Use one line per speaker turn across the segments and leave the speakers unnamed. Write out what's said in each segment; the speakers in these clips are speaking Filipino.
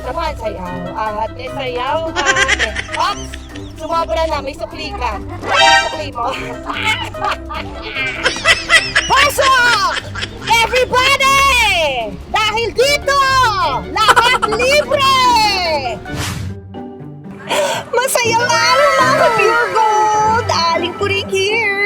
Naman, sayaw. Ate, sayaw. Ate. Ops! Sumobra na. May sukli ka. May sukli mo. Pasok! Everybody! Dahil dito, lahat libre! Masayang araw mga Pure Gold! Aling Puring here!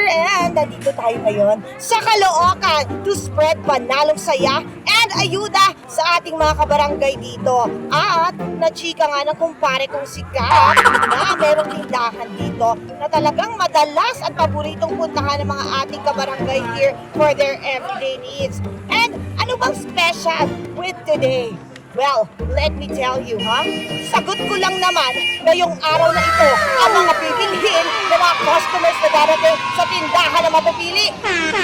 And nandito tayo ngayon sa Caloocan to spread panalong saya and ayuda sa ating mga kabarangay dito. At nachika nga ng kumpare kong si Kat na merong tindahan dito na talagang madalas at paboritong puntahan ng mga ating kabarangay here for their everyday needs. And ano bang special with today? Well, let me tell you, ha? Sagot ko lang naman ngayong araw na ito ang mga bibilhin ng mga customers na darating sa tindahan na mapipili.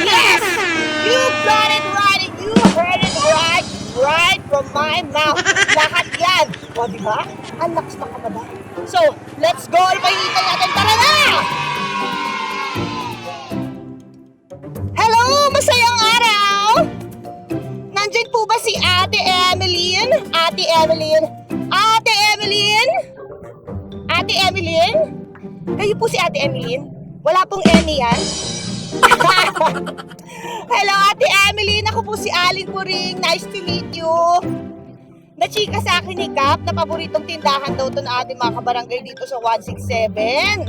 Yes! You got it right you heard it right, right from my mouth. Lahat yan. O, di ba? Ang lakas ng kamada. So, let's go! Ano natin? Tara na! Hello! Masayang araw! Nandyan po ba si Ate? Ate Emeline? Ate Emeline? Ate Emeline? Kayo po si Ate Emeline? Wala pong Emmy yan? Hello Ate Emeline, ako po si Alin Puring. Nice to meet you. Nachika sa akin ni Cap na paboritong tindahan daw to na ating mga kabarangay dito sa 167.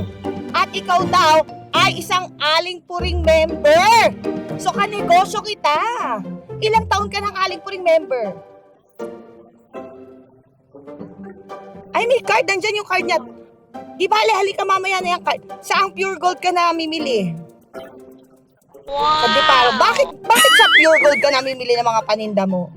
At ikaw daw ay isang Aling Puring member. So kanegosyo kita. Ilang taon ka ng Aling Puring member? Ay, may card. Nandyan yung card niya. Di bale, halika mamaya na yung card. Saang pure gold ka na mamimili? Wow! Sabi paro, bakit, bakit sa pure gold ka namimili ng mga paninda mo?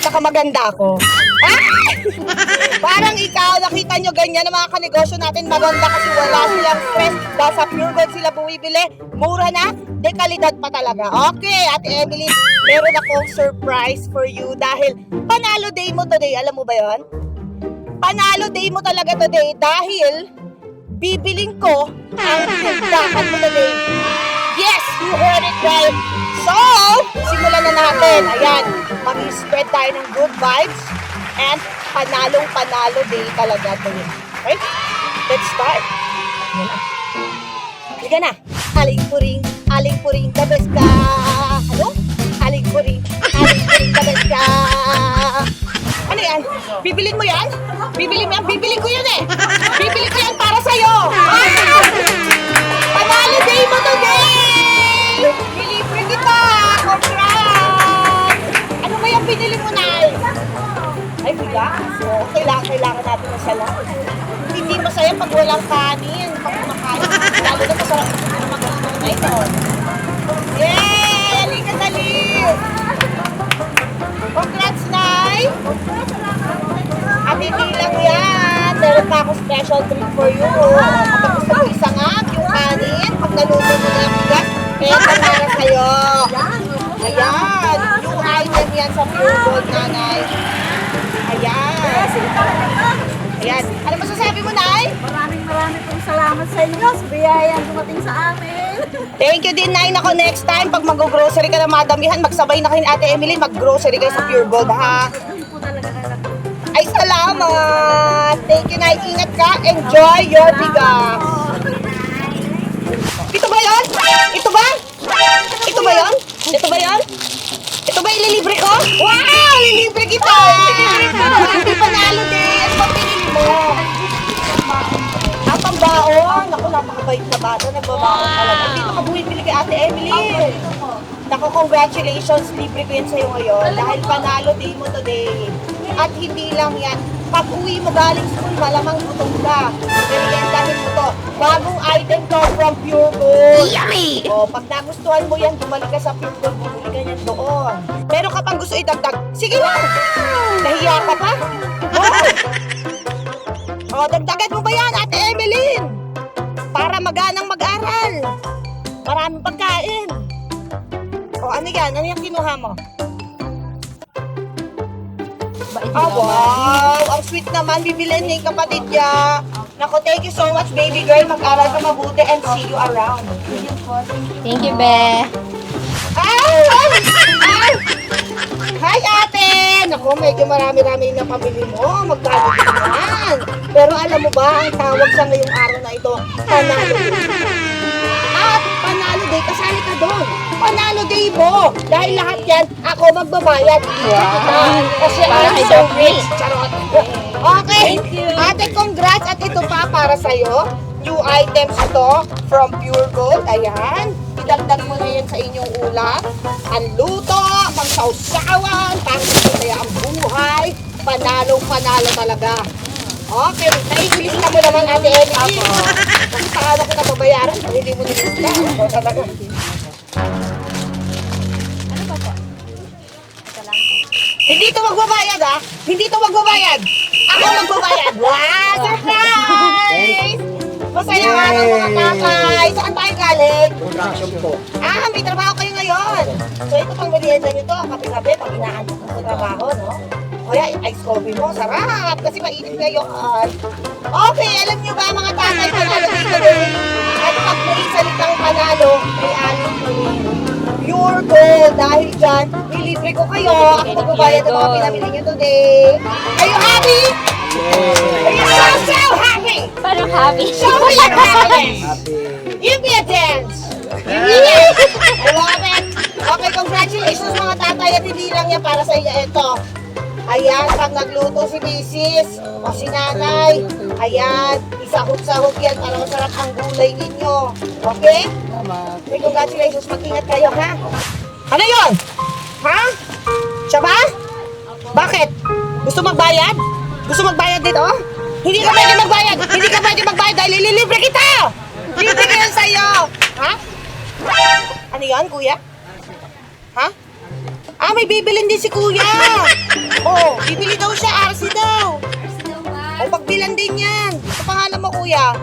Saka maganda ako. Ay! Parang ikaw, nakita nyo ganyan ang mga kanegosyo natin maganda kasi wala silang stress. Dahil sa pure gold sila bumibili. Mura na, de kalidad pa talaga. Okay, Ate Emily, meron akong surprise for you dahil panalo day mo today. Alam mo ba yon? Panalo day mo talaga today dahil bibiling ko ang tindahan mo today. Yes, you heard it right. So, simulan na natin. Ayan, mag-spread tayo ng good vibes and panalong-panalo day talaga today. Okay? Let's start. Ayan na. Halika na. Aling puring, aling puring, the best ka. Ano? Aling puring, aling puring, the best ka. Ano yan? Bibilin mo yan? Bibilin mo yan? Bibilin ko yan eh. Bibilin ko yan para sa'yo. Ah! Kapag gusto mo isangag yung kanin, pag naluto mo na bigas, eto para sa'yo. Ayan. Yung item yan sa Gold, nanay. Ayan. Ayan. Ano masasabi mo, Nay?
Maraming maraming pong salamat sa inyo sa biyayang dumating sa amin.
Thank you din, Nay. Nako, next time, pag mag-grocery ka na madamihan, magsabay na kayo ni Ate Emily, mag-grocery kayo sa Pure Gold, ha? Ay, salamat! Thank you, Nay. Ingat ka. Enjoy your bigas. Ito ba yon? Ito ba? Ito ba yon? Ito ba yon? Ito ba ililibre ko? Wow! Lilibre kita! Happy panalo din! Ba pinili mo? Ah, pambaon! Ako, napakabait na bata. Nagbabaon talaga. Dito ka bumibili kay Ate Emily. Naku, congratulations. Libre ko yan sa'yo ngayon. Dahil panalo day mo today. At hindi lang yan. Pag uwi mo galing school, malamang gutom ka. Meriendahin mo to. Bagong item to from Pure Gold. Yummy! O, pag nagustuhan mo yan, bumalik ka sa Pure Gold, bumili ka yan doon. Meron ka pang gusto idagdag? Sige lang! Nahiya ka pa? O, dagdagan mo ba yan, Ate Emeline? Para maganang mag-aral. Maraming pagkain. O, ano yan? Ano yung kinuha mo? Ah, wow! Ang sweet naman, bibilin ni kapatid niya. Nako, thank you so much, baby girl. Mag-aral ka mabuti and see you around.
Thank you, Be.
Ay! Hi, ate! Nako, medyo marami-rami na pamili mo. Magkano yan? Pero alam mo ba, ang tawag sa ngayong araw na ito, panalo Panalo day mo. Dahil lahat yan, ako magbabayad. Wow. Kasi I'm so rich. Charot. Okay. Ate, congrats. At ito pa para sa'yo. New items ito from Pure Gold. Ayan. Idagdag mo na yan sa inyong ulam. Ang luto, pangsawsawan, pangsasaya ang buhay. Panalong-panalo talaga. Okay, naigilista mo naman ate Emily. Kasi paano ko nababayaran kung hindi mo nilista? Ako talaga. Hindi to magbabayad ha? Hindi to magbabayad. Ako magbabayad. Wow, surprise! Masaya nga ng mga tatay. Saan tayo galing?
Production po.
Ah, may trabaho kayo ngayon. So ito pang merienda nyo to, kape-kape, pag inaantok sa trabaho, no? Yan, ice coffee mo, sarap, kasi mainit ngayon. Okay, alam nyo ba mga tatay, panalo dito rin. At pag may salitang panalo, may aling tuloy. Pure gold, dahil dyan, nilibre ko kayo. Ako magbabayad ng mga pinamili nyo today. Are you happy? Are you so, so happy?
Parang happy.
Show me your happiness!
Happy.
Give me a dance! Give me a I love it! Okay, congratulations mga tatay at hindi lang yan para sa iyo ito. Ayan, pag nagluto si Mrs. o si nanay, ayan, isahog-sahog yan para masarap ang gulay ninyo. Okay? Okay, congratulations. Mag-ingat kayo, ha? Ano yon? Ha? Siya ba? Bakit? Gusto magbayad? Gusto magbayad dito? Hindi ka pwede magbayad! Hindi ka pwede magbayad dahil ililibre kita! Libre ko yan sa'yo! Ha? Ano yan, kuya? Ha? Ah, may bibilin din si kuya! Oo, oh, bibili daw siya, RC daw! O, pagbilan din yan! Ito pangalan mo, kuya?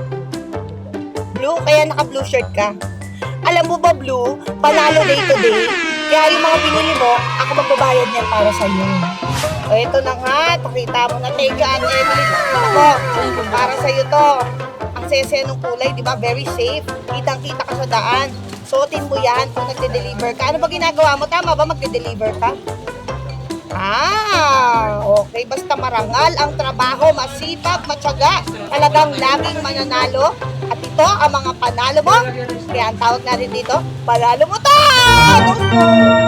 Blue? Kaya naka-blue shirt ka? Alam mo ba, Blue? Panalo day today. Kaya yung mga binili mo, ako magbabayad niyan para sa'yo. O, ito na nga. Pakita mo na. Ate Emily. Ako, para sa'yo to. Ang sese ng kulay, di ba? Very safe. Kitang-kita ka sa daan. Suotin mo yan kung nagde-deliver ka. Ano ba ginagawa mo? Tama ba magde-deliver ka? Ah, okay. Basta marangal ang trabaho, masipag, matyaga. Talagang laging mananalo. At ito ang mga panalo mo. Kaya ang tawag natin dito, panalo mo to!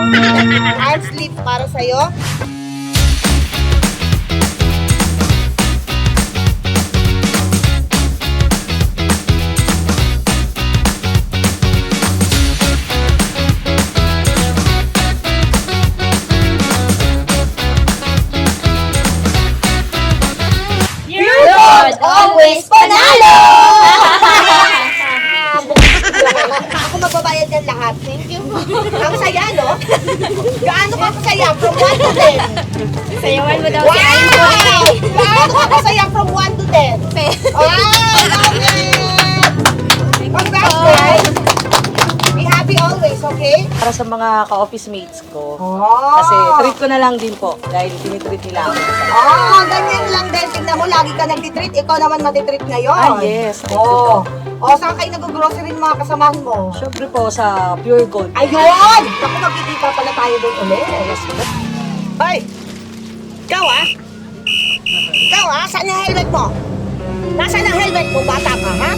Hand sleeve para sa'yo. Ang saya, no? Gaano ka kasaya? From 1 to 10.
Sayawan mo daw
Wow!
si Andoy.
Gaano ka kasaya from 1 to 10? Wow!
Para sa mga ka-office mates ko.
Oh!
Kasi treat ko na lang din po dahil tinitreat nila ako.
Oh, ganyan lang din. Tignan mo, lagi ka nagtitreat. Ikaw naman matitreat ngayon.
Ah, yes. You
Oh.
po.
Oh, saan kayo nag-grocery ng mga kasamahan mo?
Siyempre po sa Pure Gold.
Ayun! Naku, magkikita pala tayo doon ulit.
Yes.
Hoy! Ikaw ah! Ikaw ah! Saan yung helmet mo? Nasaan ang helmet mo? Bata ka, ha?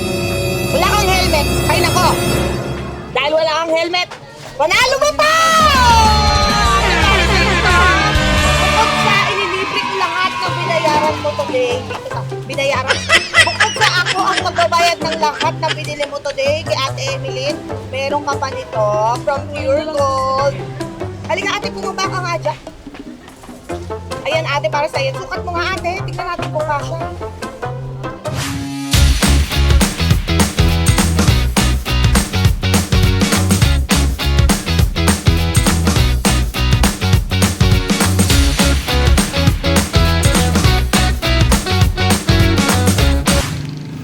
Wala kang helmet. Ay nako! Dahil wala kang helmet, panalo mo pa! Bukod sa inilibre lahat ng binayaran mo today. Binayaran. Bukod sa ako ang magbabayad ng lahat na binili mo today kay Ate Emily, meron ka pa nito from Pure Gold. Halika ate, bumaba ka nga dyan. Ayan ate, para sa'yo. Sukat mo nga ate. Tingnan natin kung kasha.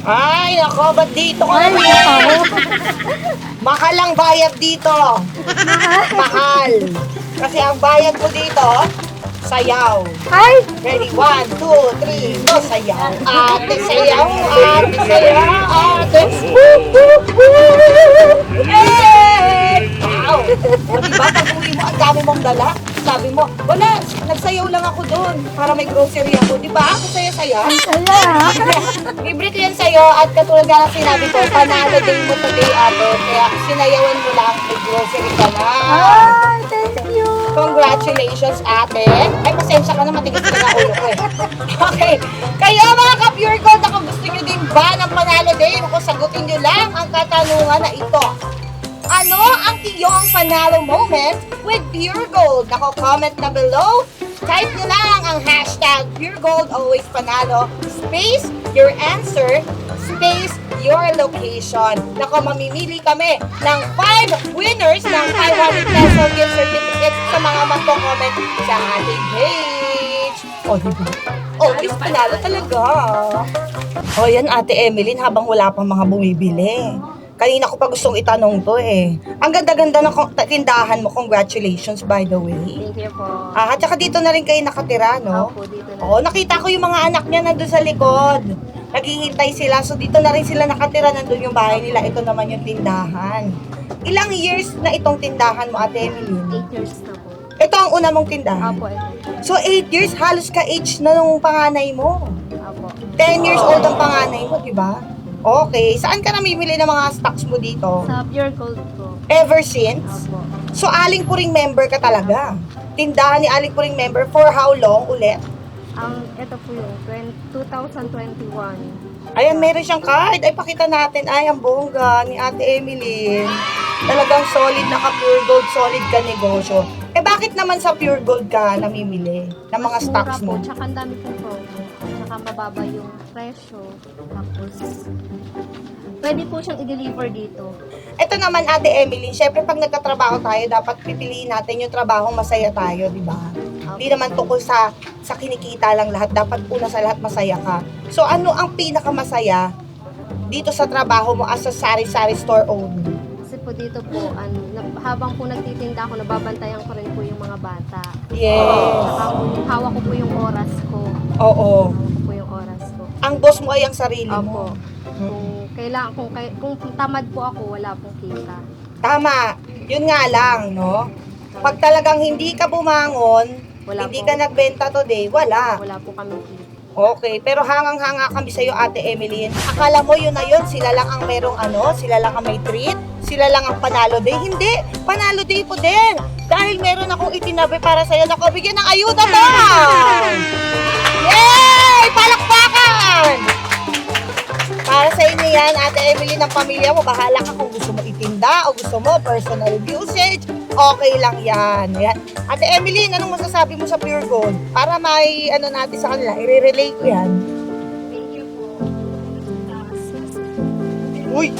Ay, nako, ba't dito ka naman? Mahal ang bayad dito. Mahal. Kasi ang bayad mo dito, sayaw.
Ay!
Ready? One, two, three, go! Sayaw! Ate, sayaw! Ate, sayaw! Ate! Woo, woo, woo! Hey! Wow! O diba, pag uwi mo, ang dami mong dala. Sabi mo, wala, nagsayaw lang ako doon para may grocery ako. Di ba? Ako saya-saya.
Saya.
Libre ko yan sa'yo at katulad nga ng sinabi ko, panalo din mo today ate. Kaya sinayawan mo lang, may grocery ka na.
Ay, thank you.
Congratulations, ate. Ay, pasensya ka na, matigas ka na ulo ko eh. Okay. Kayo mga ka-pure gold, ako gusto nyo din ba ng panalo din? Kung sagutin nyo lang ang katanungan na ito. Ano ang iyong panalo moment with Pure Gold? Nako, comment na below. Type nyo lang ang hashtag Pure Gold Always Panalo. Space, your answer. Space, your location. Nako, mamimili kami ng 5 winners ng 500 peso gift certificate sa mga magko-comment sa ating page. O, diba? Always panalo talaga. O, yan Ate Emeline, habang wala pang mga bumibili. Kanina ko pa gustong itanong to eh. Ang ganda-ganda ng ko- tindahan mo. Congratulations, by the way.
Thank you po.
Ah, at saka dito na rin kayo nakatira, no?
Opo, dito na.
Oo, nakita ko yung mga anak niya nandun sa likod. Naghihintay sila. So, dito na rin sila nakatira. Nandun yung bahay nila. Ito naman yung tindahan. Ilang years na itong tindahan mo, Ate Emeline?
8 years na po.
Ito ang una mong tindahan.
Opo, ito.
So, 8 years, halos ka-age na nung panganay mo.
Opo.
10 years old ang panganay mo, di ba? Okay. Saan ka namimili ng mga stocks mo dito?
Sa Pure Gold po.
Ever since?
Opo.
So, Aling Puring member ka talaga. Tindahan ni Aling Puring member for how long ulit?
Ang, ito po yung 20, 2021.
Ayan, meron siyang card. Ay, pakita natin. Ay, ang bongga ni Ate Emeline. Talagang solid na ka pure gold, solid ka negosyo. Eh, bakit naman sa pure gold ka namimili ng mga
Mas
stocks
mura
mo?
Po, tsaka ang dami pong promo. Mababa yung presyo. Tapos, pwede po siyang i-deliver dito.
Ito naman, Ate Emeline, syempre pag nagkatrabaho tayo, dapat pipiliin natin yung trabaho masaya tayo, di ba? Hindi naman tungkol sa sa kinikita lang lahat. Dapat una sa lahat masaya ka. So, ano ang pinakamasaya dito sa trabaho mo as a sari-sari store owner?
Kasi po dito po, an, na- habang po nagtitinda ako, nababantayan ko rin po yung mga bata.
Yes.
Tsaka po, hawak ko po yung oras ko.
Oo.
Hawak ko po yung oras ko.
Ang boss mo ay ang sarili
Opo.
mo.
Kung kailangan, kung, kay, kung tamad po ako, wala pong kita.
Tama. Yun nga lang, no? Pag talagang hindi ka bumangon,
Wala
hindi
po.
ka nagbenta today, wala.
Wala po kami kita.
Okay, pero hangang-hanga kami sa'yo, Ate Emeline. Akala mo yun na yun, sila lang ang merong ano, sila lang ang may treat, sila lang ang panalo day. Hindi, panalo day po din. Dahil meron akong itinabi para sa'yo na ko, bigyan ng ayuda to! Yay! Palakpakan! Para sa inyo yan, Ate Emily ng pamilya mo, bahala ka kung gusto mo itinda o gusto mo personal usage, okay lang yan. yan. Ate Emily, anong masasabi mo sa Pure Gold? Para may ano natin sa kanila, i-relate ko yan.
Thank you po.
Uy!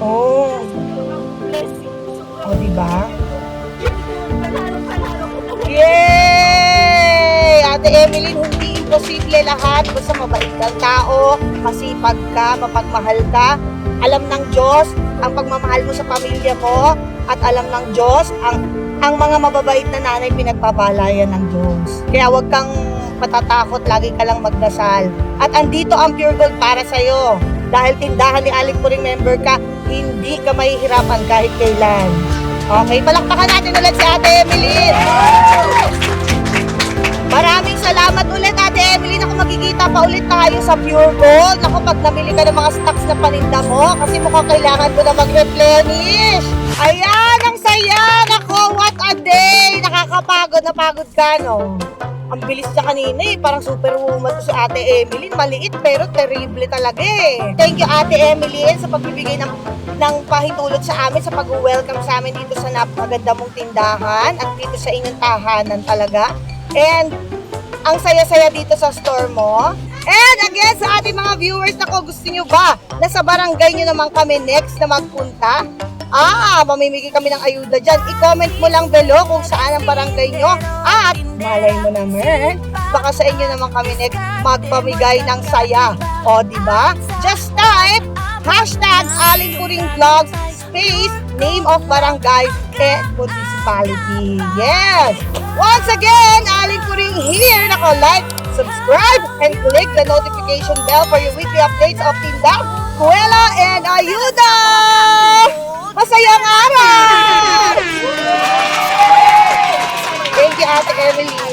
Oh,
Sobrang blessing. Sobrang
o
panalo-panalo ko talaga.
Yay! Ate Emily, hindi imposible lahat. Basta mabait kang tao, masipag ka, mapagmahal ka. Alam ng Diyos ang pagmamahal mo sa pamilya mo at alam ng Diyos ang ang mga mababait na nanay pinagpapalayan ng Diyos. Kaya huwag kang matatakot, lagi ka lang magdasal. At andito ang Pure Gold para sa'yo. Dahil tindahan ni Alec Puring member ka, hindi ka mahihirapan kahit kailan. Okay, palakpakan natin ulit si Ate Emily. Maraming salamat ulit, Ate Emily. Ako magkikita pa ulit tayo sa Pure Gold. Ako, pag namili ka ng mga stocks na paninda mo, kasi mukhang kailangan ko na mag-replenish. Ayan, ang saya. Nako, what a day. Nakakapagod, napagod ka, no? Ang bilis niya kanina eh. Parang superwoman to si Ate Emily. Maliit pero terrible talaga eh. Thank you Ate Emily sa pagbibigay ng, ng pahintulot sa amin, sa pag-welcome sa amin dito sa napakaganda mong tindahan at dito sa inyong tahanan talaga. And ang saya-saya dito sa store mo. And again, sa ating mga viewers, ako gusto nyo ba na sa barangay nyo naman kami next na magpunta? Ah, mamimigay kami ng ayuda dyan. I-comment mo lang below kung saan ang barangay nyo. At malay mo naman, baka sa inyo naman kami next magpamigay ng saya. O, di ba? Just type hashtag Aling Puring Vlogs space name of barangay and municipality. Yes! Once again, Aling Kuring here. Nako, like, subscribe, and click the notification bell for your weekly updates of Tinda, Kuwela, and Ayuda! Masayang araw! Thank you, Ate Emily.